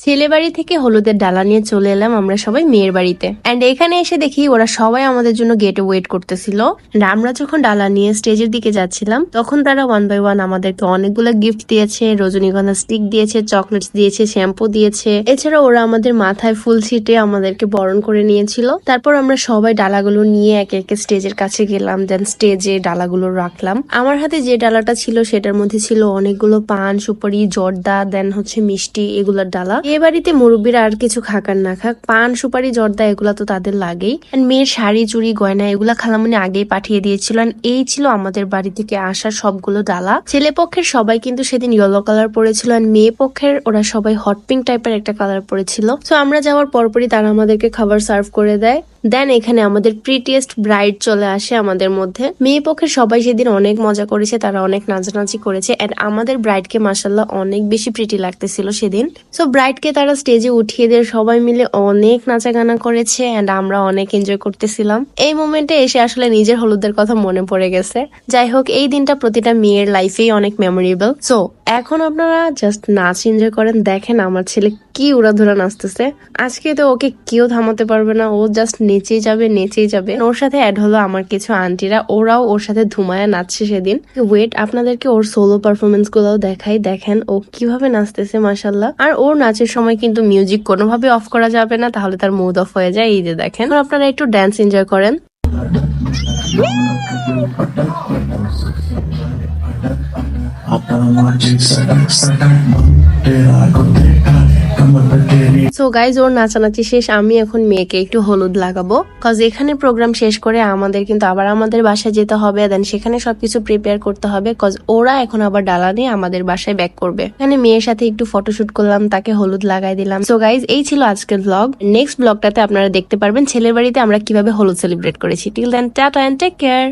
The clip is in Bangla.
ছেলে বাড়ি থেকে হলুদের ডালা নিয়ে চলে এলাম আমরা সবাই মেয়ের বাড়িতে। এন্ড এখানে এসে দেখি ওরা সবাই আমাদের জন্য গেটে ওয়েট করতেছিল। আমরা যখন ডালা নিয়ে স্টেজের দিকে যাচ্ছিলাম, তখন তারা ওয়ান বাই ওয়ান আমাদেরকে অনেকগুলো গিফট দিয়েছে, রজনীগন্ধা স্টিক দিয়েছে চকলেটস দিয়েছে শ্যাম্পু দিয়েছে। এছাড়া ওরা আমাদের মাথায় ফুল ছিটে আমাদেরকে বরণ করে নিয়েছিল। তারপর আমরা সবাই ডালাগুলো নিয়ে একে একে স্টেজের কাছে গেলাম দেন স্টেজে ডালাগুলো রাখলাম। আমার হাতে যে ডালাটা ছিল, সেটার মধ্যে ছিল অনেকগুলো পান, সুপারি, জর্দা দেন হচ্ছে মিষ্টি, এগুলোর ডালা। এ বাড়িতে মুরব্বীরা আর কিছু খাকার না খাক। পান, সুপারি, জর্দা, এগুলা তো তাদের লাগেই। মেয়ের শাড়ি, চুড়ি, গয়না, এগুলা খালামুনি আগেই পাঠিয়ে দিয়েছিল। এই ছিল আমাদের বাড়ি থেকে আসা সবগুলো ডালা। ছেলে পক্ষের সবাই কিন্তু সেদিন ইয়েলো কালার পরেছিল। মেয়ে পক্ষের ওরা সবাই হট পিঙ্ক টাইপের একটা কালার পরেছিল। তো আমরা যাওয়ার পরপরই তারা আমাদেরকে খাবার সার্ভ করে দেয়। দেন এখানে আমাদের প্রিটিয়েস্ট ব্রাইড চলে আসে আমাদের মধ্যে। মেয়ে পক্ষের সবাই সেদিন অনেক মজা করেছে, তারা অনেক নাচানাচি করেছে এন্ড আমাদের ব্রাইডকে মাসাল্লাহ অনেক বেশি প্রিটি লাগতেছিল সেদিন। সো ব্রাইডকে তারা স্টেজে উঠিয়ে দিয়ে সবাই মিলে অনেক নাচা গানা করেছে এন্ড আমরা অনেক এনজয় করতেছিলাম। এই মোমেন্টে এসে আসলে নিজের হলুদের কথা মনে পড়ে গেছে। যাই হোক, এই দিনটা প্রতিটা মেয়ের লাইফেই অনেক মেমোরেবল সো এখন আপনারা জাস্ট নাচ এনজয় করেন, দেখেন আমার ছেলে কি উড়াধুরা নাচতেছে। আজকে তো ওকে কেউ থামাতে পারবে না, ও জাস্ট নেচেই যাবে নেচেই যাবে। ওর সাথে অ্যাড হলো আমার কিছু আন্টিরা। ওরাও ওর সাথে ধুমায়া নাচছে সেদিন। ওয়েট আপনাদেরকে ওর সোলো পারফরমেন্স গুলোও দেখাই। দেখেন ও কীভাবে নাচতেছে মাসাল্লাহ আর ওর নাচের সময় কিন্তু মিউজিক কোনোভাবে অফ করা যাবে না, তাহলে তার মুড অফ হয়ে যায়। এই যে দেখেন। আপনারা একটু ড্যান্স এনজয় করেন। সো গাইজ ওর নাচানাচি শেষ। আমি এখন মেয়েকে একটু হলুদ লাগাবো। কজ এখানে প্রোগ্রাম শেষ করে আমাদের কিন্তু আবার আমাদের বাসায় যেতে হবে। দেন সেখানে সবকিছু প্রিপেয়ার করতে হবে। কজ ওরা এখন আবার ডালা নিয়ে আমাদের বাসায় ব্যাক করবে। এখানে মেয়ের সাথে একটু ফটোশুট করলাম, তাকে হলুদ লাগাই দিলাম। সো গাইজ এই ছিল আজকের ব্লগ নেক্সট ব্লগটাতে আপনারা দেখতে পারবেন ছেলের বাড়িতে আমরা কীভাবে হলুদ সেলিব্রেট করেছি। Till then tata and take care